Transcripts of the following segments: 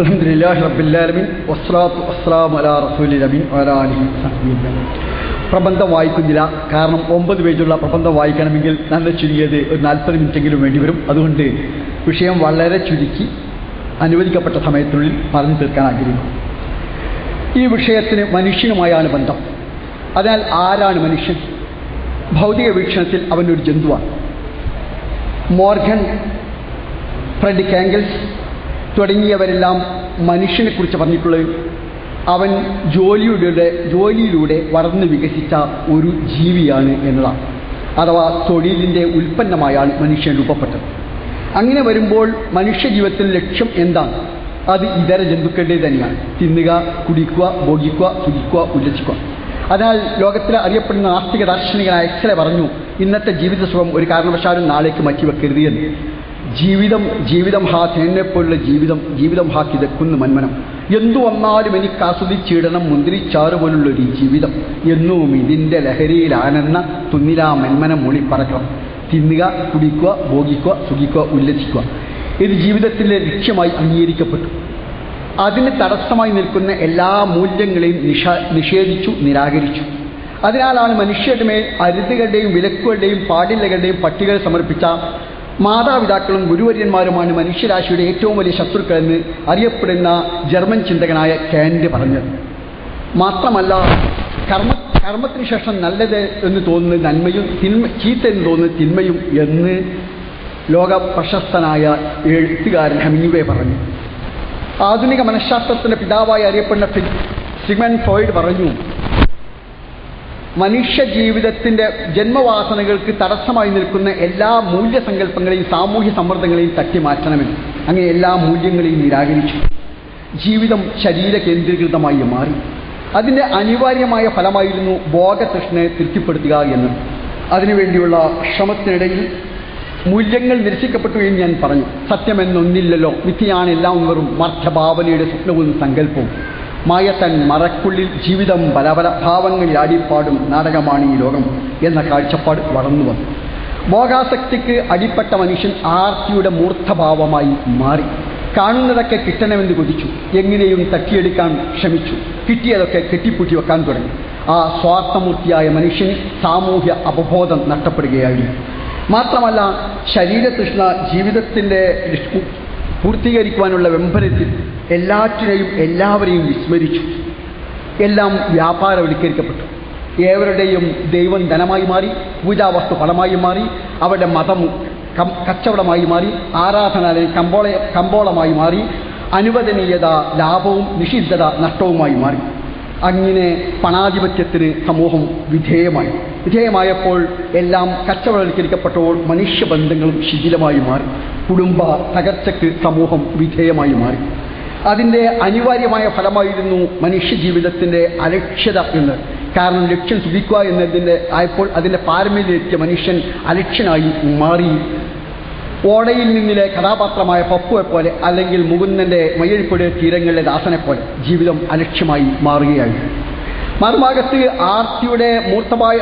അലഹദില്ലാഹി റബ്ബില്ലാലമിൻ വസ്ലാത്തു വസ്ലാം അലാ പ്രബന്ധം വായിക്കുന്നില്ല കാരണം ഒമ്പത് പേജുള്ള പ്രബന്ധം വായിക്കണമെങ്കിൽ നല്ല ചുരുങ്ങിയത് ഒരു നാൽപ്പത് മിനിറ്റെങ്കിലും വേണ്ടി വരും. അതുകൊണ്ട് വിഷയം വളരെ ചുരുക്കി അനുവദിക്കപ്പെട്ട സമയത്തിനുള്ളിൽ പറഞ്ഞു തീർക്കാൻ ആഗ്രഹിക്കുന്നു. ഈ വിഷയത്തിന് മനുഷ്യനുമായാണ് ബന്ധം. അതിനാൽ ആരാണ് മനുഷ്യൻ? ഭൗതിക വീക്ഷണത്തിൽ അവനൊരു ജന്തുവാണ്. മോർഗൻ ഫ്രണ്ട് ആംഗിൾസ് തുടങ്ങിയവരെല്ലാം മനുഷ്യനെക്കുറിച്ച് പറഞ്ഞിട്ടുള്ളത് അവൻ ജോലിയുടെ ജോലിയിലൂടെ വളർന്നു വികസിച്ച ഒരു ജീവിയാണ് എന്നതാണ്. അഥവാ തൊഴിലിന്റെ ഉൽപ്പന്നമായാണ് മനുഷ്യൻ രൂപപ്പെട്ടത്. അങ്ങനെ വരുമ്പോൾ മനുഷ്യ ജീവിതത്തിൽ ലക്ഷ്യം എന്താണ്? അത് ഇതര ജന്തുക്കളുടെ തന്നെയാണ്. തിന്നുക കുടിക്കുക ഭോഗിക്കുക സുഖിക്കുക ഉല്ലസിക്കുക. അതിനാൽ ലോകത്തിലെ അറിയപ്പെടുന്ന നാസ്തിക ദാർശനികനായ എക്സലെ പറഞ്ഞു ഇന്നത്തെ ജീവിത സുഖം ഒരു കാരണവശാലും നാളേക്ക് മാറ്റിവെക്കരുത് എന്ന്. ജീവിതം ജീവിതം ഹാ തേനെപ്പോലുള്ള ജീവിതം ജീവിതം ഹാ കിതക്കുന്ന മന്മനം. എന്തു വന്നാലും എനിക്ക് ആസ്വദിച്ചിടണം മുന്തിരിച്ചാറ് പോലുള്ളൊരു ജീവിതം. എന്നും ഇതിന്റെ ലഹരിയിലാനെന്ന തുന്നിലാ മന്മനം മൂളി പറക്കണം. തിന്നുക കുടിക്കുക ഭോഗിക്കുക സുഖിക്കുക ഉല്ലസിക്കുക. ഇത് ജീവിതത്തിലെ ലക്ഷ്യമായി അംഗീകരിക്കപ്പെട്ടു. അതിന് തടസ്സമായി നിൽക്കുന്ന എല്ലാ മൂല്യങ്ങളെയും നിഷ നിഷേധിച്ചു നിരാകരിച്ചു. അതിനാലാണ് മനുഷ്യരുടെ മേൽ അരുതുകളുടെയും വിലക്കുകളുടെയും പാടില്ലകളുടെയും പട്ടികൾ സമർപ്പിച്ച മാതാപിതാക്കളും ഗുരുവര്യന്മാരുമാണ് മനുഷ്യരാശിയുടെ ഏറ്റവും വലിയ ശത്രുക്കളെന്ന് അറിയപ്പെടുന്ന ജർമ്മൻ ചിന്തകനായ കാൻഡ് പറഞ്ഞത്. മാത്രമല്ല കർമ്മ കർമ്മത്തിന് ശേഷം നല്ലത് എന്ന് തോന്നുന്നത് നന്മയും തിന്മ ചീത്ത എന്ന് തോന്നുന്നത് തിന്മയും എന്ന് ലോക പ്രശസ്തനായ എഴുത്തുകാരൻ ഹെമിംഗ്വേ പറഞ്ഞു. ആധുനിക മനഃശാസ്ത്രത്തിന്റെ പിതാവായി അറിയപ്പെടുന്ന സിഗ്മൻ ഫ്രോയിഡ് പറഞ്ഞു മനുഷ്യ ജീവിതത്തിന്റെ ജന്മവാസനകൾക്ക് തടസ്സമായി നിൽക്കുന്ന എല്ലാ മൂല്യസങ്കല്പങ്ങളെയും സാമൂഹ്യ സമ്മർദ്ദങ്ങളെയും തട്ടി മാറ്റണമെന്ന് അങ്ങനെ എല്ലാ മൂല്യങ്ങളെയും നിരാകരിച്ചു. ജീവിതം ശരീര കേന്ദ്രീകൃതമായി മാറി. അതിന്റെ അനിവാര്യമായ ഫലമായിരുന്നു ഭോഗതൃഷ്ണയെ തൃപ്തിപ്പെടുത്തുക എന്നത്. അതിനുവേണ്ടിയുള്ള ശ്രമത്തിനിടയിൽ മൂല്യങ്ങൾ നിരസിക്കപ്പെട്ടു എന്ന് ഞാൻ പറഞ്ഞു. സത്യമെന്നൊന്നില്ലല്ലോ വിധിയാണ് എല്ലാം വെറും മർദ്ധഭാവനയുടെ സ്വപ്നവും സങ്കല്പവും. മായത്തൻ മറക്കുള്ളിൽ ജീവിതം പല പല ഭാവങ്ങളിൽ ആടിപ്പാടും നാടകമാണ് ഈ ലോകം എന്ന കാഴ്ചപ്പാട് വളർന്നു വന്നു. ഭോഗാസക്തിക്ക് അടിപ്പെട്ട മനുഷ്യൻ ആർത്തിയുടെ മൂർത്തഭാവമായി മാറി. കാണുന്നതൊക്കെ കിട്ടണമെന്ന് കൊതിച്ചു. എങ്ങനെയും തട്ടിയെടുക്കാൻ ശ്രമിച്ചു. കിട്ടിയതൊക്കെ കെട്ടിപ്പൂട്ടി വെക്കാൻ തുടങ്ങി. ആ സ്വാർത്ഥമൂർത്തിയായ മനുഷ്യന് സാമൂഹ്യ അവബോധം നഷ്ടപ്പെടുകയായിരുന്നു. മാത്രമല്ല ശരീരതൃഷ്ണ ജീവിതത്തിന്റെ പൂർത്തീകരിക്കുവാനുള്ള വെമ്പരത്തിൽ എല്ലാറ്റിനെയും എല്ലാവരെയും വിസ്മരിച്ചു. എല്ലാം വ്യാപാരവൽക്കരിക്കപ്പെട്ടു. ഏവരുടെയും ദൈവം ധനമായി മാറി പൂജാവസ്തു പണമായി മാറി അവരുടെ മതം കച്ചവടമായി മാറി ആരാധനാലയം കമ്പോള കമ്പോളമായി മാറി അനുവദനീയത ലാഭവും നിഷിദ്ധത നഷ്ടവുമായി മാറി. അങ്ങനെ പണാധിപത്യത്തിന് സമൂഹം വിധേയമായി. വിധേയമായപ്പോൾ എല്ലാം കച്ചവടവൽക്കരിക്കപ്പെട്ടപ്പോൾ മനുഷ്യബന്ധങ്ങളും ശിഥിലമായി മാറി. കുടുംബ തകർച്ചയ്ക്ക് സമൂഹം വിധേയമായി മാറി. അതിന്റെ അനിവാര്യമായ ഫലമായിരുന്നു മനുഷ്യ ജീവിതത്തിന്റെ അലക്ഷ്യത എന്ന്. കാരണം ലക്ഷ്യം സുഖിക്കുക എന്നതിന്റെ ആയപ്പോൾ അതിന്റെ പാരമ്പര്യത്തിൽ മനുഷ്യൻ അലക്ഷ്യനായി മാറി. ഓടയിൽ നിന്നിലെ കഥാപാത്രമായ പപ്പുവെ പോലെ അല്ലെങ്കിൽ മുകുന്ദന്റെ മയ്യഴിപ്പുഴ തീരങ്ങളിലെ ദാസനെ പോലെ ജീവിതം അലക്ഷ്യമായി മാറുകയായി മറുഭാഗത്ത് ആർത്തിയുടെ മൂർത്തമായ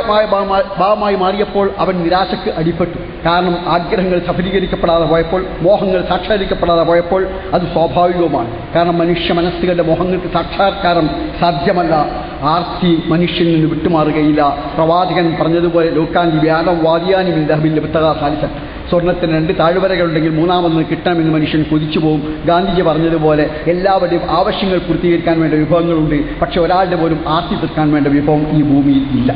ഭാവമായി മാറിയപ്പോൾ അവൻ നിരാശക്ക് അടിപ്പെട്ടു കാരണം ആഗ്രഹങ്ങൾ സഫലീകരിക്കപ്പെടാതെ പോയപ്പോൾ മോഹങ്ങൾ സാക്ഷാത്കരിക്കപ്പെടാതെ പോയപ്പോൾ അത് സ്വാഭാവികവുമാണ്. കാരണം മനുഷ്യ മനസ്സുകളുടെ മോഹങ്ങൾക്ക് സാക്ഷാത്കാരം സാധ്യമല്ല. ആർത്തി മനുഷ്യനിൽ നിന്ന് വിട്ടുമാറുകയില്ല. പ്രവാചകൻ പറഞ്ഞതുപോലെ ലോക്കാൻ വ്യാനം വാദിയാനും ദഹബിന്റെ പുസ്തക സാലിസൻ സ്വർണത്തിന് രണ്ട് താഴ്വരകളുണ്ടെങ്കിൽ മൂന്നാമതൊന്ന് കിട്ടണമെന്ന് മനുഷ്യൻ കൊതിച്ചു പോകും ഗാന്ധിജി പറഞ്ഞതുപോലെ എല്ലാവരുടെയും ആവശ്യങ്ങൾ പൂർത്തീകരിക്കാൻ വേണ്ട വിഭവങ്ങളുണ്ട്. പക്ഷെ ഒരാളുടെ പോലും ആർത്തി തീർക്കാൻ വേണ്ട വിഭവം ഈ ഭൂമിയിൽ ഇല്ല.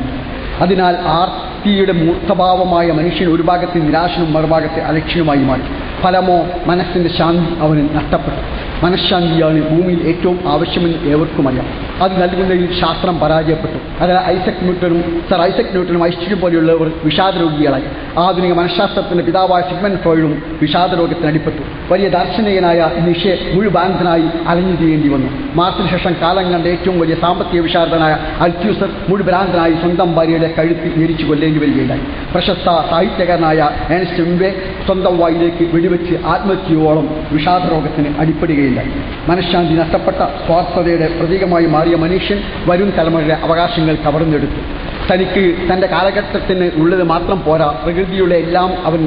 അതിനാൽ ആർത്തിയുടെ മൂർത്തഭാവമായ മനുഷ്യൻ ഒരു ഭാഗത്ത് നിരാശനും മറുഭാഗത്ത് അലക്ഷ്യനുമായി മാറി ഫലമോ മനസ്സിന്റെ ശാന്തി അവന് നഷ്ടപ്പെട്ടു. മനഃശാന്തിയാണ് ഭൂമിയിൽ ഏറ്റവും ആവശ്യമെന്ന് ഏവർക്കും അറിയാം. അത് നൽകുന്നതിൽ ശാസ്ത്രം പരാജയപ്പെട്ടു. അതായത് ഐസക് ന്യൂട്ടനും സർ ഐസക് ന്യൂട്ടനും ഐശ്വര്യം പോലെയുള്ളവർ വിഷാദരോഗികളായി. ആധുനിക മനഃശാസ്ത്രത്തിന്റെ പിതാവായ സിഗ്മൻ ഫ്രോയിഡും വിഷാദരോഗത്തിന് അടിപ്പെട്ടു വലിയ ദാർശനികനായ നിഷെ മുഴുബാന്ധനായി അലഞ്ഞു ചെയ്യേണ്ടി വന്നു. മാർച്ചിന് ശേഷം കാലം കണ്ട ഏറ്റവും വലിയ സാമ്പത്തിക വിശാരദനായ അൽക്യൂസർ മുഴുഭ്രാന്തനായി സ്വന്തം ഭാര്യയുടെ കഴുത്തി ഞെരിച്ചു കൊല്ലേണ്ടി വരികയുണ്ടായി. പ്രശസ്ത സാഹിത്യകാരനായ ഏണസ്റ്റ് വിംബെ സ്വന്തം വായിലേക്ക് വെടിവെച്ച് ആത്മഹത്യയോളം വിഷാദരോഗത്തിന് അടിപ്പെടുകയില്ല മനഃശാന്തി നഷ്ടപ്പെട്ട സ്വാർത്ഥതയുടെ പ്രതീകമായി മാറിയ മനുഷ്യൻ വരും തലമുറയുടെ അവകാശങ്ങൾ കവർന്നെടുത്തു തനിക്ക് തന്റെ കാലഘട്ടത്തിന് ഉള്ളത് മാത്രം പോരാ പ്രകൃതിയുടെ എല്ലാം അവൻ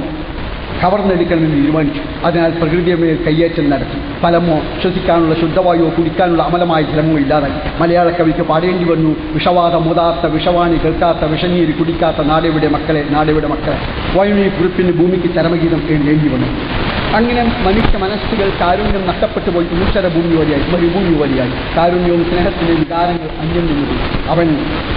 കവർന്നെടുക്കണമെന്ന് തീരുമാനിച്ചു. അതിനാൽ പ്രകൃതിയെ മേൽ കയ്യേറ്റം നടത്തി. ഫലമോ ശ്വസിക്കാനുള്ള ശുദ്ധവായുവോ കുടിക്കാനുള്ള അമലമായ ജലമോ ഇല്ലാതായി. മലയാള കവിക്ക് പാടേണ്ടി വന്നു. വിഷവാദം മുതാത്ത വിഷവാണി കേൾക്കാത്ത വിഷനീര് കുടിക്കാത്ത നാടെവിടെ മക്കളെ നാടെവിടെ മക്കളെ? വയണി കുറിപ്പിന് ഭൂമിക്ക് ചരമഗീതം എഴുതേണ്ടി വന്നു. അങ്ങനെ മനുഷ്യ മനസ്സുകൾ കാരുണ്യം നഷ്ടപ്പെട്ടു പോയി. ഉച്ചര ഭൂമി വഴിയായി മരുഭൂമി വഴിയായി കാരുണ്യവും സ്നേഹത്തിന്റെ വികാരങ്ങൾ അന്യം നിന്നു. അവൻ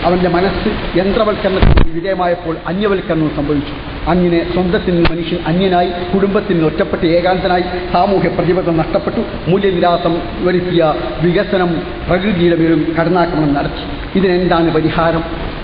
അവന്റെ മനസ്സ് യന്ത്രവൽക്കരണത്തിന് വിധേയമായപ്പോൾ അന്യവൽക്കരണവും സംഭവിച്ചു. അങ്ങനെ സ്വന്തത്തിൽ നിന്ന് മനുഷ്യൻ അന്യനായി കുടുംബത്തിൽ നിന്ന് ഒറ്റപ്പെട്ട് ഏകാന്തനായി സാമൂഹ്യ പ്രതിബദ്ധത നഷ്ടപ്പെട്ടു മൂല്യവിലാസം വരുത്തിയ വികസനം പ്രകൃതിയുടെ മേലും കടന്നാക്രമണം നടത്തി. ഇതിനെന്താണ് പരിഹാരം?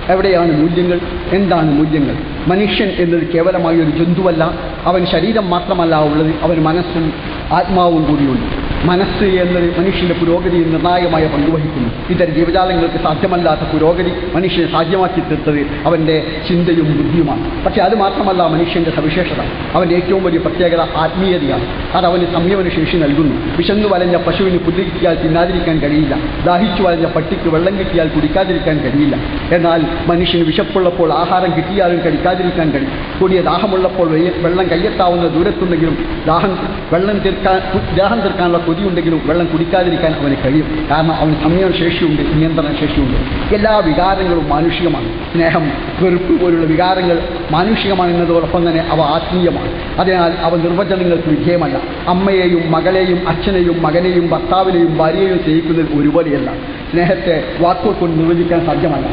എവിടെയാണ് മൂല്യങ്ങൾ? എന്താണ് മൂല്യങ്ങൾ? മനുഷ്യൻ എന്നത് കേവലമായ ഒരു ജന്തുവല്ല. അവൻ ശരീരം മാത്രമല്ല ഉള്ളത് അവൻ മനസ്സും ആത്മാവും കൂടിയുണ്ട്. മനസ്സ് എന്നത് മനുഷ്യന്റെ പുരോഗതിയിൽ നിർണായകമായ പങ്കുവഹിക്കുന്നു ഇത്തരം ജീവജാലങ്ങൾക്ക് സാധ്യമല്ലാത്ത പുരോഗതി മനുഷ്യനെ സാധ്യമാക്കി തീർത്തത് അവന്റെ ചിന്തയും ബുദ്ധിയുമാണ്. പക്ഷേ അത് മാത്രമല്ല മനുഷ്യന്റെ സവിശേഷത. അവന്റെ ഏറ്റവും വലിയ പ്രത്യേകത ആത്മീയതയാണ്. അത് അവന് സംയമന ശേഷി നൽകുന്നു. വിശന്നു വലഞ്ഞ പശുവിന് പുല്ല് കിട്ടിയാൽ തിന്നാതിരിക്കാൻ കഴിയില്ല. ദാഹിച്ചു വലഞ്ഞ പട്ടിക്ക് വെള്ളം കിട്ടിയാൽ കുടിക്കാതിരിക്കാൻ കഴിയില്ല. എന്നാൽ മനുഷ്യന് വിശപ്പുള്ളപ്പോൾ ആഹാരം കിട്ടിയാലും കഴിക്കാതിരിക്കാൻ കഴിയും കൂടിയ ദാഹമുള്ളപ്പോൾ വെള്ളം കയ്യെത്താവുന്ന ദൂരത്തുണ്ടെങ്കിലും ദാഹം വെള്ളം തീർക്കാൻ ദാഹം തീർക്കാനുള്ള കൊതിയുണ്ടെങ്കിലും വെള്ളം കുടിക്കാതിരിക്കാൻ അവന് കഴിയും. കാരണം അവന് സംയമന ശേഷിയുണ്ട് നിയന്ത്രണ ശേഷിയുണ്ട്. എല്ലാ വികാരങ്ങളും മാനുഷികമാണ്. സ്നേഹം വെറുപ്പ് പോലുള്ള വികാരങ്ങൾ മാനുഷികമാണ് എന്നതോടൊപ്പം തന്നെ അവ ആത്മീയമാണ്. അതിനാൽ അവ നിർവചനങ്ങൾക്ക് വിധേയമല്ല. അമ്മയെയും മകളെയും അച്ഛനെയും മകനെയും ഭർത്താവിനെയും ഭാര്യയെയും സ്നേഹിക്കുന്നത് ഒരുപോലെയല്ല സ്നേഹത്തെ വാക്കുകൾ കൊണ്ട് നിർവചിക്കാൻ സാധ്യമല്ല.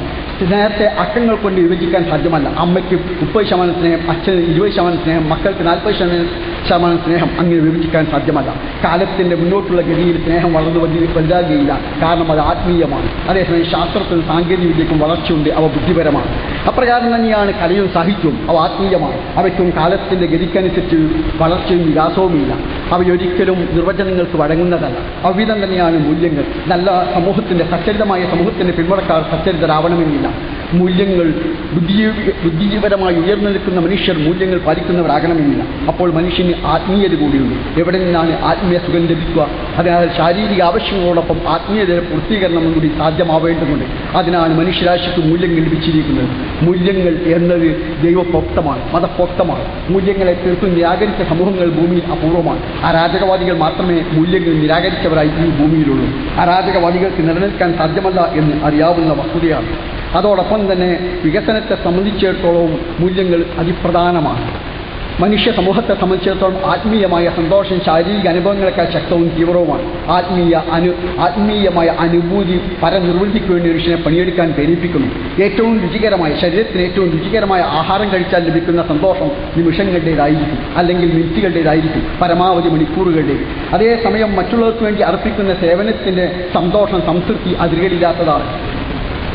സ്നേഹത്തെ അക്കങ്ങൾ കൊണ്ട് വിഭജിക്കാൻ സാധ്യമല്ല. അമ്മയ്ക്ക് മുപ്പത് ശതമാനം സ്നേഹം അച്ഛന് ഇരുപത് ശതമാനം സ്നേഹം മക്കൾക്ക് നാൽപ്പത് ശതമാനം ശതമാനം സ്നേഹം അങ്ങനെ വിഭജിക്കാൻ സാധ്യമല്ല. കാലത്തിന്റെ മുന്നോട്ടുള്ള ഗതിയിൽ സ്നേഹം വളർന്നു വലിയ വലുതാകുകയില്ല. കാരണം അത് ആത്മീയമാണ്. അതേസമയം ശാസ്ത്രത്തിനും സാങ്കേതിക വിദ്യക്കും വളർച്ചയുണ്ട്. അവ ബുദ്ധിപരമാണ്. അപ്രകാരം തന്നെയാണ് കലയും സാഹിത്യവും. അവ ആത്മീയമാണ്. അവയ്ക്കും കാലത്തിന്റെ ഗതിക്കനുസരിച്ച് വളർച്ചയും വികാസവുമില്ല. അവയൊരിക്കലും നിർവചനങ്ങൾക്ക് വഴങ്ങുന്നതല്ല. അവിധം തന്നെയാണ് മൂല്യങ്ങൾ. നല്ല സമൂഹത്തിന്റെ സച്ചരിതമായ സമൂഹത്തിന്റെ പിന്മുറക്കാർ സച്ചരിതരാവണമെന്നില്ല. മൂല്യങ്ങൾ ബുദ്ധി ഉയർന്നു നിൽക്കുന്ന മനുഷ്യർ മൂല്യങ്ങൾ പാലിക്കുന്നവരാകണമെന്നില്ല. അപ്പോൾ മനുഷ്യന് ആത്മീയത കൂടിയുണ്ട്. എവിടെ നിന്നാണ് ആത്മീയ സുഖം ലഭിക്കുക? അതിനാൽ ശാരീരിക ആവശ്യങ്ങളോടൊപ്പം ആത്മീയതയുടെ പൂർത്തീകരണം കൂടി സാധ്യമാവേണ്ടതുണ്ട്. അതിനാണ് മനുഷ്യരാശിക്ക് മൂല്യങ്ങൾ ലഭിച്ചിരിക്കുന്നത്. മൂല്യങ്ങൾ എന്നത് ദൈവപ്രോക്തമാണ് മതപ്രോക്തമാണ് മൂല്യങ്ങളെ തീർത്തും നിരാകരിച്ച സമൂഹങ്ങൾ ഭൂമിയിൽ അപൂർവമാണ്. അരാജകവാദികൾ മാത്രമേ മൂല്യങ്ങൾ നിരാകരിച്ചവരായി ഈ ഭൂമിയിലുള്ളൂ. അരാജകവാദികൾക്ക് നിലനിൽക്കാൻ സാധ്യമല്ല എന്ന് അറിയാവുന്ന വസ്തുതയാണ്. അതോടൊപ്പം തന്നെ വികസനത്തെ സംബന്ധിച്ചിടത്തോളം മൂല്യങ്ങൾ അതിപ്രധാനമാണ്. മനുഷ്യ സമൂഹത്തെ സംബന്ധിച്ചിടത്തോളം ആത്മീയമായ സന്തോഷം ശാരീരിക അനുഭവങ്ങളെക്കാൾ ശക്തവും തീവ്രവുമാണ്. ആത്മീയ അനു ആത്മീയമായ അനുഭൂതി പരനിർവൃത്തിക്ക് വേണ്ടി മനുഷ്യനെ പണിയെടുക്കാൻ പ്രേരിപ്പിക്കുന്നു. ഏറ്റവും രുചികരമായ ശരീരത്തിന് ഏറ്റവും രുചികരമായ ആഹാരം കഴിച്ചാൽ ലഭിക്കുന്ന സന്തോഷം നിമിഷങ്ങളുടേതായിരിക്കും അല്ലെങ്കിൽ മിനിറ്റുകളുടേതായിരിക്കും പരമാവധി മണിക്കൂറുകളുടേത്. അതേസമയം മറ്റുള്ളവർക്ക് വേണ്ടി അർപ്പിക്കുന്ന സേവനത്തിന്റെ സന്തോഷം സംതൃപ്തി അതിരുകളില്ലാത്തതാണ്.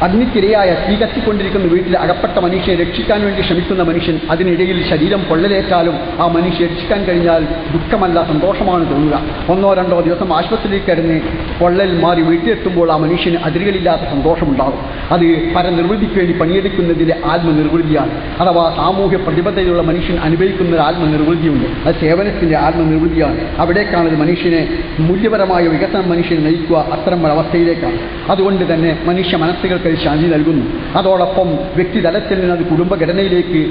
അഗ്നിക്കിരയായ തീ കത്തിക്കൊണ്ടിരിക്കുന്ന വീട്ടിൽ അകപ്പെട്ട മനുഷ്യനെ രക്ഷിക്കാൻ വേണ്ടി ശ്രമിക്കുന്ന മനുഷ്യൻ അതിനിടയിൽ ശരീരം പൊള്ളലേറ്റാലും ആ മനുഷ്യനെ രക്ഷിക്കാൻ കഴിഞ്ഞാൽ ദുഃഖമല്ല സന്തോഷമാണ് തോന്നുക. ഒന്നോ രണ്ടോ ദിവസം ആശുപത്രിയിൽ കിടന്ന് പൊള്ളൽ മാറി വീട്ടിലെത്തുമ്പോൾ ആ മനുഷ്യന് അതിരുകളില്ലാത്ത സന്തോഷമുണ്ടാകും. അത് പരനിർവൃതിക്ക് വേണ്ടി പണിയെടുക്കുന്നതിലെ ആത്മനിർവൃതിയാണ്. അഥവാ സാമൂഹ്യ പ്രതിബദ്ധതയുള്ള മനുഷ്യൻ അനുഭവിക്കുന്ന ഒരു ആത്മനിർവൃതിയുണ്ട്. അത് സേവനത്തിന്റെ ആത്മനിർവൃതിയാണ്. അവിടേക്കാണ് ഒരു മനുഷ്യനെ മൂല്യപരമായ വികസനം മനുഷ്യനെ നയിക്കുക അത്തരം ഒരു അവസ്ഥയിലേക്കാണ് അതുകൊണ്ട് തന്നെ മനുഷ്യ മനസ്സുകൾക്ക് അത് ശാന്തി നൽകുന്നു. അതോടൊപ്പം വ്യക്തിതലത്തിൽ നിന്ന് അത് കുടുംബഘടനയിലേക്ക്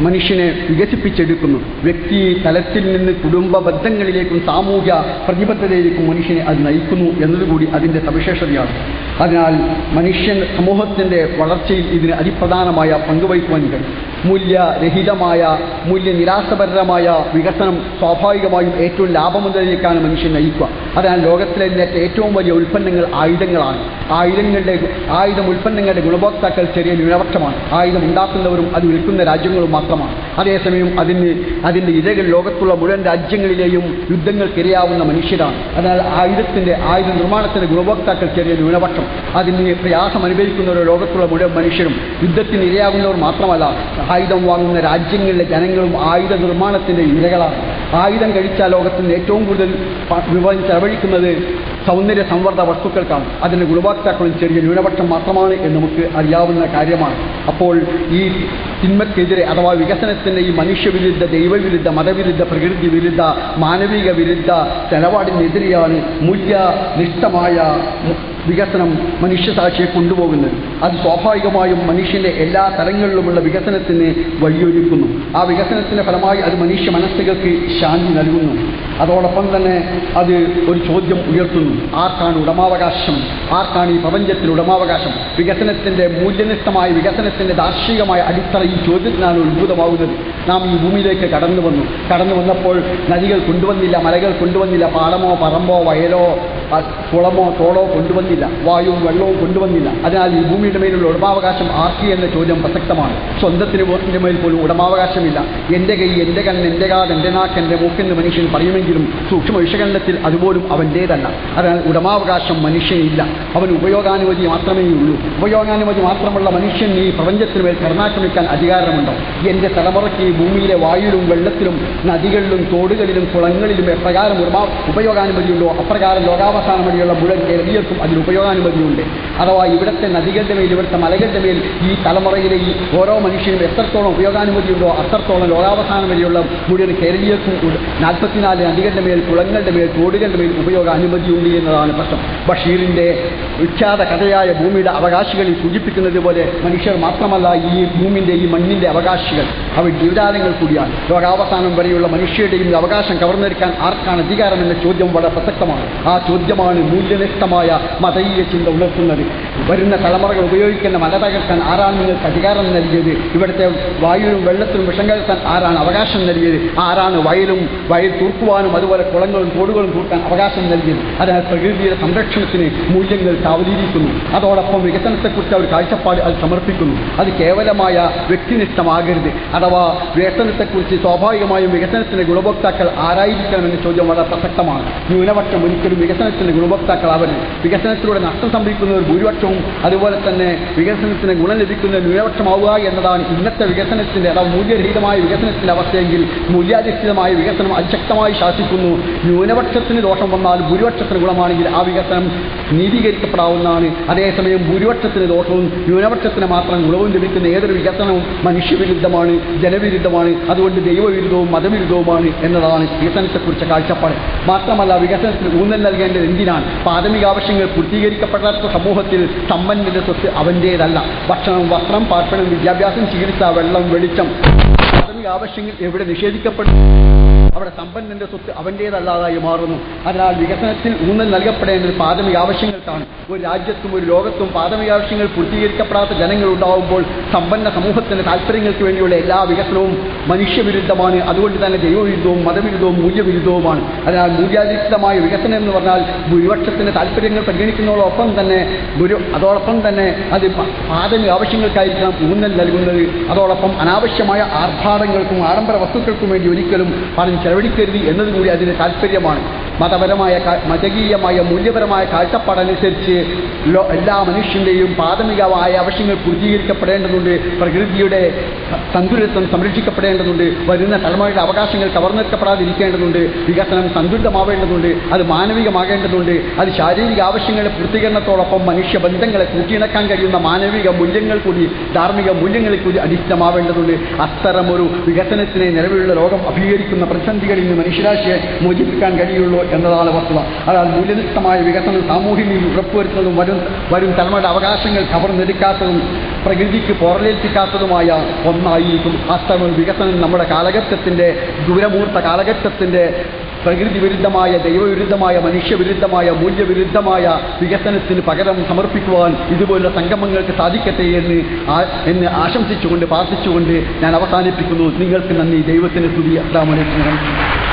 മനുഷ്യനെ വികസിപ്പിച്ചെടുക്കുന്നു. വ്യക്തി തലത്തിൽ നിന്ന് കുടുംബ ബന്ധങ്ങളിലേക്കും സാമൂഹ്യ പ്രതിബദ്ധതയിലേക്കും മനുഷ്യനെ അത് നയിക്കുന്നു എന്നതുകൂടി അതിന്റെ സവിശേഷതയാണ്. അതിനാൽ മനുഷ്യൻ സമൂഹത്തിന്റെ വളർച്ചയിൽ ഇതിന് അതിപ്രധാനമായ പങ്കുവഹിക്കുവാൻ കഴിയും. മൂല്യരഹിതമായ മൂല്യനിരാശപരമായ വികസനം സ്വാഭാവികമായും ഏറ്റവും ലാഭമുതലിലേക്കാണ് മനുഷ്യൻ നയിക്കുക. അതിനാൽ ലോകത്തിലെ ഏറ്റവും വലിയ ഉൽപ്പന്നങ്ങൾ ആയുധങ്ങളാണ്. ആയുധങ്ങളുടെ ആയുധം ഉൽപ്പന്നങ്ങളുടെ ഗുണഭോക്താക്കൾ ചെറിയ ന്യൂനപക്ഷമാണ്. ആയുധം ഉണ്ടാക്കുന്നവരും അത് വിൽക്കുന്ന രാജ്യങ്ങളും മാത്രമാണ്. അതേസമയം അതിന് അതിന്റെ ഇരകൾ ലോകത്തുള്ള മുഴുവൻ രാജ്യങ്ങളിലെയും യുദ്ധങ്ങൾക്കിരയാവുന്ന മനുഷ്യരാണ്. അതിനാൽ ആയുധത്തിന്റെ ആയുധ നിർമ്മാണത്തിന്റെ ഗുണഭോക്താക്കൾ ചെറിയ ന്യൂനപക്ഷം. അതിന് പ്രയാസം അനുഭവിക്കുന്നവർ ലോകത്തുള്ള മുഴുവൻ മനുഷ്യരും യുദ്ധത്തിന് ഇരയാകുന്നവർ മാത്രമല്ല ആയുധം വാങ്ങുന്ന രാജ്യങ്ങളിലെ ജനങ്ങളും ആയുധ നിർമ്മാണത്തിന്റെ ഇരകളാണ്. ആയുധം കഴിച്ച ലോകത്തിന് ഏറ്റവും കൂടുതൽ വിഭവം ചെലവഴിക്കുന്നത് സൗന്ദര്യ സംവർദ്ധ വസ്തുക്കൾക്കാണ്. അതിന്റെ ഗുണഭോക്താക്കളും ചെറിയ ന്യൂനപക്ഷം മാത്രമാണ് എന്ന് നമുക്ക് അറിയാവുന്ന കാര്യമാണ്. അപ്പോൾ ഈ തിന്മക്കെതിരെ അഥവാ വികസനത്തിന്റെ ഈ മനുഷ്യവിരുദ്ധ ദൈവവിരുദ്ധ മതവിരുദ്ധ പ്രകൃതി വിരുദ്ധ മാനവിക വിരുദ്ധ നിലപാടിനെതിരെയാണ് മൂല്യനിഷ്ഠമായ വികസനം മനുഷ്യസാക്ഷിയെ കൊണ്ടുപോകുന്നത്. അത് സ്വാഭാവികമായും മനുഷ്യന്റെ എല്ലാ തലങ്ങളിലുമുള്ള വികസനത്തിന് വഴിയൊരുക്കുന്നു. ആ വികസനത്തിന്റെ ഫലമായി അത് മനുഷ്യ മനസ്സുകൾക്ക് ശാന്തി നൽകുന്നു. അതോടൊപ്പം തന്നെ അത് ഒരു ചോദ്യം ഉയർത്തുന്നു. ആർക്കാണ് ഉടമാവകാശം? ആർക്കാണ് ഈ പ്രപഞ്ചത്തിൽ ഉടമാവകാശം? വികസനത്തിന്റെ മൂല്യനിഷ്ഠമായ വികസനത്തിന്റെ ദാർശനികമായ അടിത്തറ ഈ ചോദ്യത്തിനാണ് ഉത്ഭുതമാകുന്നത് നാം ഈ ഭൂമിയിലേക്ക് കടന്നു വന്നു. കടന്നു വന്നപ്പോൾ നദികൾ കൊണ്ടുവന്നില്ല മലകൾ കൊണ്ടുവന്നില്ല പാടമോ പറമ്പോ വയലോ കുളമോ തോളോ കൊണ്ടുവന്നില്ല. വായുവും വെള്ളവും കൊണ്ടുവന്നില്ല. അതിനാൽ ഈ ഭൂമിയുടെ മേലുള്ള ഉടമാവകാശം ആർക്കി എന്ന ചോദ്യം പ്രസക്തമാണ്. സ്വന്തത്തിന് മേൽ പോലും ഉടമാവകാശമില്ല. എന്റെ കൈ എന്റെ കണ്ണ് എന്റെ കാത് എന്റെ നാക്ക് എന്റെ മൂക്കെന്ന് മനുഷ്യൻ പറയുമെങ്കിലും സൂക്ഷ്മ വിശകലനത്തിൽ അതുപോലും അവന്റേതല്ല അതിനാൽ ഉടമാവകാശം മനുഷ്യനില്ല. അവൻ ഉപയോഗാനുമതി മാത്രമേ ഉള്ളൂ. ഉപയോഗാനുമതി മാത്രമുള്ള മനുഷ്യൻ ഈ പ്രപഞ്ചത്തിന് മേൽ കർണാക്രമിക്കാൻ അധികാരമുണ്ടോ? എന്റെ തലമുറയ്ക്ക് ഈ ഭൂമിയിലെ വായുവിലും വെള്ളത്തിലും നദികളിലും തോടുകളിലും കുളങ്ങളിലും എപ്രകാരം ഉപയോഗാനുമതിയുണ്ടോ? അപ്രകാരം ലോകാവസാനം വഴിയുള്ള മുഴുവൻ കേരളീയർക്കും അതിന് ഉപയോഗാനുമതിയുണ്ട്. അഥവാ ഇവിടുത്തെ നദികളുടെ മേൽ ഇവിടുത്തെ മലകളുടെ മേൽ ഈ തലമുറയിലെ ഈ ഓരോ മനുഷ്യനും എത്രത്തോളം ഉപയോഗാനുമതിയുണ്ടോ അത്രത്തോളം ലോകാവസാനം വരെയുള്ള മുഴുവൻ കേരളീയർക്കും നാൽപ്പത്തിനാല് നദികളുടെ മേൽ കുളങ്ങളുടെ മേൽ തോടുകളുടെ മേൽ ഉപയോഗ എന്നതാണ് പ്രശ്നം. ബഷീറിന്റെ വിഖ്യാത കഥയായ ഭൂമിയുടെ അവകാശികളിൽ സൂചിപ്പിക്കുന്നത് പോലെ മനുഷ്യർ മാത്രമല്ല ഈ ഭൂമിന്റെ ഈ മണ്ണിന്റെ അവകാശികൾ. അവർ ജീവജാലങ്ങൾ കൂടിയാണ്. ലോകാവസാനം വരെയുള്ള മനുഷ്യരുടെയും അവകാശം കവർന്നെടുക്കാൻ ആർക്കാണ് അധികാരം എന്ന ചോദ്യം വളരെ പ്രസക്തമാണ്. ആ ചോദ്യമാണ് മൂല്യനിഷ്ഠമായ മതീയ ചിന്ത ഉണർത്തുന്നത്. വരുന്ന തലമുറകൾ ഉപയോഗിക്കുന്ന മല തകർക്കാൻ ആരാണ് നിങ്ങൾക്ക് അധികാരം നൽകിയത്? ഇവിടുത്തെ വായുവിലും വെള്ളത്തിലും വിഷം കലർത്താൻ ആരാണ് അവകാശം നൽകിയത്? ആരാണ് വയലും വയൽ തൂർക്കുവാനും അതുപോലെ കുളങ്ങളും തോടുകളും തൂർക്കാൻ അവകാശം നൽകിയത്? അതിനാൽ പ്രകൃതിയുടെ സംരക്ഷണത്തിന് മൂല്യങ്ങൾ താവലിയിരിക്കുന്നു. അതോടൊപ്പം വികസനത്തെക്കുറിച്ച് അവർ കാഴ്ചപ്പാട് അത് സമർപ്പിക്കുന്നു. അത് കേവലമായ വ്യക്തിനിഷ്ഠമാകരുത്. അഥവാ വികസനത്തെക്കുറിച്ച് സ്വാഭാവികമായും വികസനത്തിന്റെ ഗുണഭോക്താക്കൾ ആരായിരിക്കണമെന്ന ചോദ്യം വളരെ പ്രസക്തമാണ്. ന്യൂനപക്ഷം ഒരിക്കലും വികസനത്തിന്റെ ഗുണഭോക്താക്കളാവരുത്. വികസനത്തിലൂടെ നഷ്ടം സംഭവിക്കുന്നവർ ഭൂരിപക്ഷവും അതുപോലെ തന്നെ വികസനത്തിന് ഗുണം ലഭിക്കുന്ന ന്യൂനപക്ഷമാവുക എന്നതാണ് ഇന്നത്തെ വികസനത്തിന്റെ അഥവാ മൂല്യരഹിതമായ വികസനത്തിന്റെ അവസ്ഥയെങ്കിൽ മൂല്യാധിഷ്ഠിതമായ വികസനം അതിശക്തമായി ശാസിക്കുന്നു. ന്യൂനപക്ഷത്തിന് ദോഷം വന്നാൽ ഭൂരിപക്ഷത്തിന് ഗുണമാണെങ്കിൽ ആ വികസനം നീതീകരിക്കപ്പെടാവുന്നതാണ്. അതേസമയം ഭൂരിപക്ഷത്തിന് ദോഷവും ന്യൂനപക്ഷത്തിന് മാത്രം ഗുണവും ലഭിക്കുന്ന ഏതൊരു വികസനവും മനുഷ്യവിരുദ്ധമാണ് ജനവിരുദ്ധമാണ് അതുകൊണ്ട് ദൈവവിരുദ്ധവും മതവിരുദ്ധവുമാണ് എന്നതാണ് വികസനത്തെക്കുറിച്ച കാഴ്ചപ്പാട്. മാത്രമല്ല വികസനത്തിന് ഊന്നൽ നൽകേണ്ടത് എന്തിനാണ്? പ്രാഥമിക ആവശ്യങ്ങൾ പൂർത്തീകരിക്കപ്പെടാത്ത സമൂഹത്തിൽ സമ്പന്നന്റെ സ്വത്ത് അവന്റേതല്ല ഭക്ഷണം വസ്ത്രം പാർപ്പണം വിദ്യാഭ്യാസം ചികിത്സ വെള്ളം വെളിച്ചം. പ്രാഥമിക ആവശ്യങ്ങൾ എവിടെ നിഷേധിക്കപ്പെടും? അവിടെ സമ്പന്നന്റെ സ്വത്ത് അവന്റേതല്ലാതായി മാറുന്നു. അതിനാൽ വികസനത്തിൽ ഊന്നൽ നൽകപ്പെടേണ്ടത് പ്രാഥമിക ആവശ്യങ്ങൾക്കാണ്. ഒരു രാജ്യത്തും ഒരു ലോകത്തും പ്രാഥമിക ആവശ്യങ്ങൾ പൂർത്തീകരിക്കപ്പെടാത്ത ജനങ്ങൾ ഉണ്ടാവുമ്പോൾ സമ്പന്ന സമൂഹത്തിന്റെ താല്പര്യങ്ങൾക്ക് വേണ്ടിയുള്ള എല്ലാ വികസനവും മനുഷ്യവിരുദ്ധമാണ്. അതുകൊണ്ട് തന്നെ ദൈവവിരുദ്ധവും മതവിരുദ്ധവും മൂല്യവിരുദ്ധവുമാണ്. അതിനാൽ മൂല്യാധിഷ്ഠിതമായ വികസനം എന്ന് പറഞ്ഞാൽ ഭൂരിപക്ഷത്തിന്റെ താല്പര്യങ്ങൾ പരിഗണിക്കുന്നതോടൊപ്പം തന്നെ ഗുരു അതോടൊപ്പം തന്നെ അത് പ്രാഥമിക ആവശ്യങ്ങൾക്കായിരിക്കണം ഊന്നൽ നൽകുന്നത്. അതോടൊപ്പം അനാവശ്യമായ ആർഭാടങ്ങൾക്കും ആഡംബര വസ്തുക്കൾക്കും വേണ്ടി ഒരിക്കലും പണം ചെലവഴിക്കരുത് എന്നതുകൂടി അതിന് താല്പര്യമാണ് മതപരമായ മതകീയമായ മൂല്യപരമായ കാഴ്ചപ്പാടനുസരിച്ച് എല്ലാ മനുഷ്യന്റെയും പ്രാഥമികമായ ആവശ്യങ്ങൾ പൂർത്തീകരിക്കപ്പെടേണ്ടതുണ്ട്. പ്രകൃതിയുടെ സന്തുലിതം സംരക്ഷിക്കപ്പെടേണ്ടതുണ്ട്. വരുന്ന തലമുറയുടെ അവകാശങ്ങൾ കവർന്നെടുക്കപ്പെടാതിരിക്കേണ്ടതുണ്ട്. വികസനം സന്തുലിതമാവേണ്ടതുണ്ട്. അത് മാനവികമാകേണ്ടതുണ്ട്. അത് ശാരീരിക ആവശ്യങ്ങളെ പൂർത്തീകരണത്തോടൊപ്പം മനുഷ്യബന്ധങ്ങളെ കൂട്ടിയിണക്കാൻ കഴിയുന്ന മാനവിക മൂല്യങ്ങൾ കൂടി ധാർമ്മിക മൂല്യങ്ങളിൽ കൂടി അധിഷ്ഠിതമാവേണ്ടതുണ്ട് അത്തരമൊരു വികസനത്തിനെ നിലവിലുള്ള ലോകം അഭികരിക്കുന്ന പ്രതിസന്ധികളിൽ നിന്ന് മനുഷ്യരാശിയെ മോചിപ്പിക്കാൻ കഴിയുള്ളൂ എന്നതാണ് വസ്തുത. അതായത് മൂല്യനിഷ്ഠമായ വികസനം സാമൂഹികയിൽ നീതി ഉറപ്പുവരുത്തുന്നതും വരും വരും തലമുറയുടെ അവകാശങ്ങൾ കവർന്നെടുക്കാത്തതും പ്രകൃതിക്ക് പുറലേൽപ്പിക്കാത്തതുമായ ഒന്നായിരിക്കും അത്തരം വികസനം നമ്മുടെ കാലഘട്ടത്തിന്റെ ദൂരമൂർത്ത കാലഘട്ടത്തിന്റെ പ്രകൃതി വിരുദ്ധമായ ദൈവവിരുദ്ധമായ മനുഷ്യവിരുദ്ധമായ മൂല്യവിരുദ്ധമായ വികസനത്തിന് പകരം സമർപ്പിക്കുവാൻ ഇതുപോലുള്ള സംഗമങ്ങൾക്ക് സാധിക്കട്ടെ എന്ന് എന്ന് ആശംസിച്ചുകൊണ്ട് പ്രാർത്ഥിച്ചുകൊണ്ട് ഞാൻ അവസാനിപ്പിക്കുന്നു. നിങ്ങൾക്ക് നന്ദി. ദൈവത്തിന് സ്തുതി. അസ്ലാമലൈക്കും